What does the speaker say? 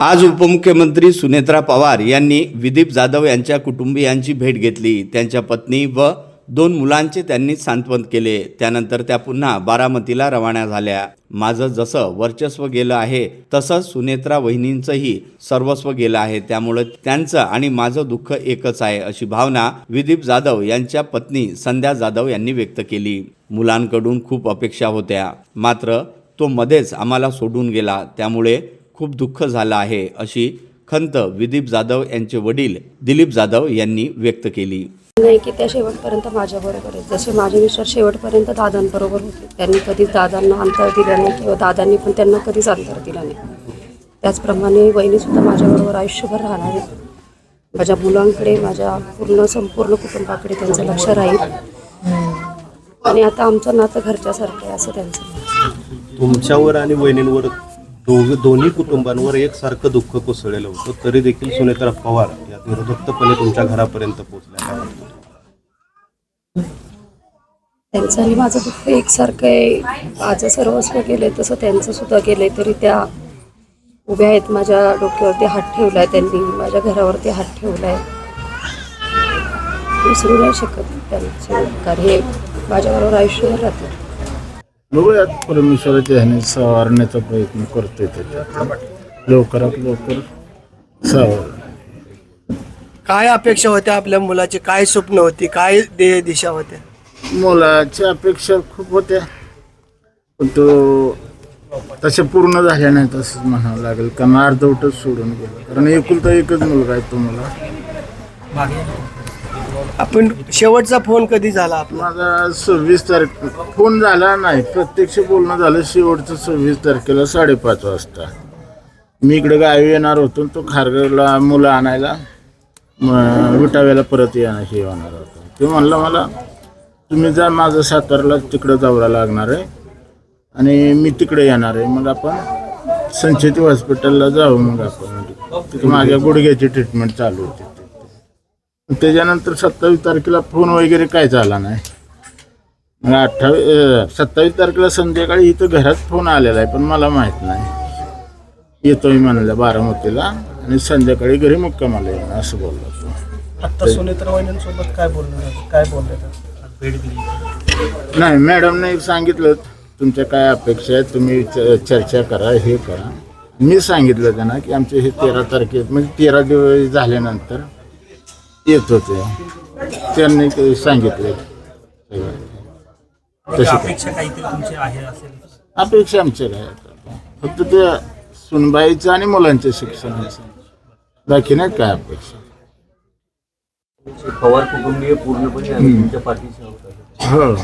आज उपमुख्यमंत्री सुनेत्रा पवार यांनी विदीप जाधव यांच्या कुटुंबियांची भेट घेतली. त्यांच्या पत्नी व दोन मुलांचे त्यांनी सांत्वन केले. त्यानंतर त्या पुन्हा बारामतीला रवाना झाल्या. माझं जसं वर्चस्व गेलं आहे तसंच सुनेत्रा वहिनींचंही सर्वस्व गेलं आहे. त्यामुळे त्यांचं आणि माझं दुःख एकच आहे अशी भावना विदीप जाधव यांच्या पत्नी संध्या जाधव यांनी व्यक्त केली. मुलांकडून खूप अपेक्षा होत्या. मात्र तो मध्येच आम्हाला सोडून गेला. त्यामुळे खूप दुःख झालं आहे अशी खंत विदीप जाधव यांचे वडील दिलीप जाधव यांनी व्यक्त केली. नाही की त्या शेवटपर्यंत माझ्याबरोबर आहेत जसे माझे मिस्टर शेवटपर्यंत दादांबरोबर होते. त्यांनी कधीच दादांना अंतर दिलं नाही किंवा दादांनी पण त्यांना कधीच अंतर दिलं नाही. त्याचप्रमाणे वहिनीसुद्धा माझ्याबरोबर आयुष्यभर राहणार आहे माझ्या मुलांकडे माझ्या पूर्ण संपूर्ण कुटुंबाकडे त्यांचं लक्ष राहील. आणि आता आमचं नातं घरच्यासारखं आहे असं त्यांचं. तुमच्यावर आणि वहिनींवर दोघ दोन्ही कुटुंबांवर एकसारखं दुःख कोसळलेलं होतं तरी देखील सुनेत्रा पवार या निर्धक्तपणे तुमच्या घरापर्यंत पोहोचल्या. त्यांचं आणि माझं दुःख एकसारखं आहे. माझं सर्वस्व गेलंय तसं त्यांचं सुद्धा गेलंय तरी त्या उभ्या आहेत माझ्या डोक्यावरती हात ठेवलाय त्यांनी माझ्या घरावरती हात ठेवलाय. विसरू नाही शकत त्यांचे कार्य. हे माझ्याबरोबर आयुष्यभर राहतील. बघूयात परमेश्वराच्या ह्याने सावरण्याचा प्रयत्न करतोय त्याच्यात. लवकरात लवकर सावर काय अपेक्षा होत्या आपल्या मुलाची? काय स्वप्न होती? काय ध्येय दिशा होत्या? मुलाच्या अपेक्षा खूप होत्या. पण तो तशा पूर्ण झाल्या नाहीत असंच म्हणावं लागेल. कारण अर्धवटच सोडून गेलं. कारण एकुलता एकच मुलगा आहे तो मला. आपण शेवटचा फोन कधी झाला आपला? माझा सव्वीस तारीख फोन झाला नाही. प्रत्यक्ष बोलणं झालं शेवटचं सव्वीस तारखेला साडेपाच वाजता. मी इकडे गावी येणार होतो तो खारघरला मुलं आणायला म- विटाव्याला परत येणार हे होणार होतं. ते म्हणलं मला तुम्ही जा माझं सातारला तिकडं जावं लागणार आहे आणि मी तिकडे येणार आहे. मग आपण संचेती हॉस्पिटलला जाऊ मग आपण. तिथे माझ्या गुडघ्याची ट्रीटमेंट चालू होती. त्याच्यानंतर सत्तावीस तारखेला फोन वगैरे काय झाला नाही. मग अठ्ठावीस सत्तावीस तारखेला संध्याकाळी इथं घरात फोन आलेला आहे पण मला माहीत नाही. येतोय म्हणलं बारामतीला आणि संध्याकाळी घरी मुक्कामाला येणार असं बोलला तो. आता सुनेत्र वहिनींसोबत काय बोलणं झालं काय बोलले नाही मॅडमने सांगितलं तुमच्या काय अपेक्षा आहेत तुम्ही चर्चा करा हे करा. मी सांगितलं त्यांना की आमचे हे तेरा तारखेत म्हणजे तेरा दिवस झाल्यानंतर येत होते. त्यांनी ते सांगितले. तशी अपेक्षा काहीतरी तुमची आहे असेल. अपेक्षा आमच्या काय आता? फक्त ते सुनबाईचं आणि मुलांच्या शिक्षणाचं. बाकी नाही काय अपेक्षा. पवार कुटुंबीय पूर्णपणे तुमच्या पाठीशी होतात हो.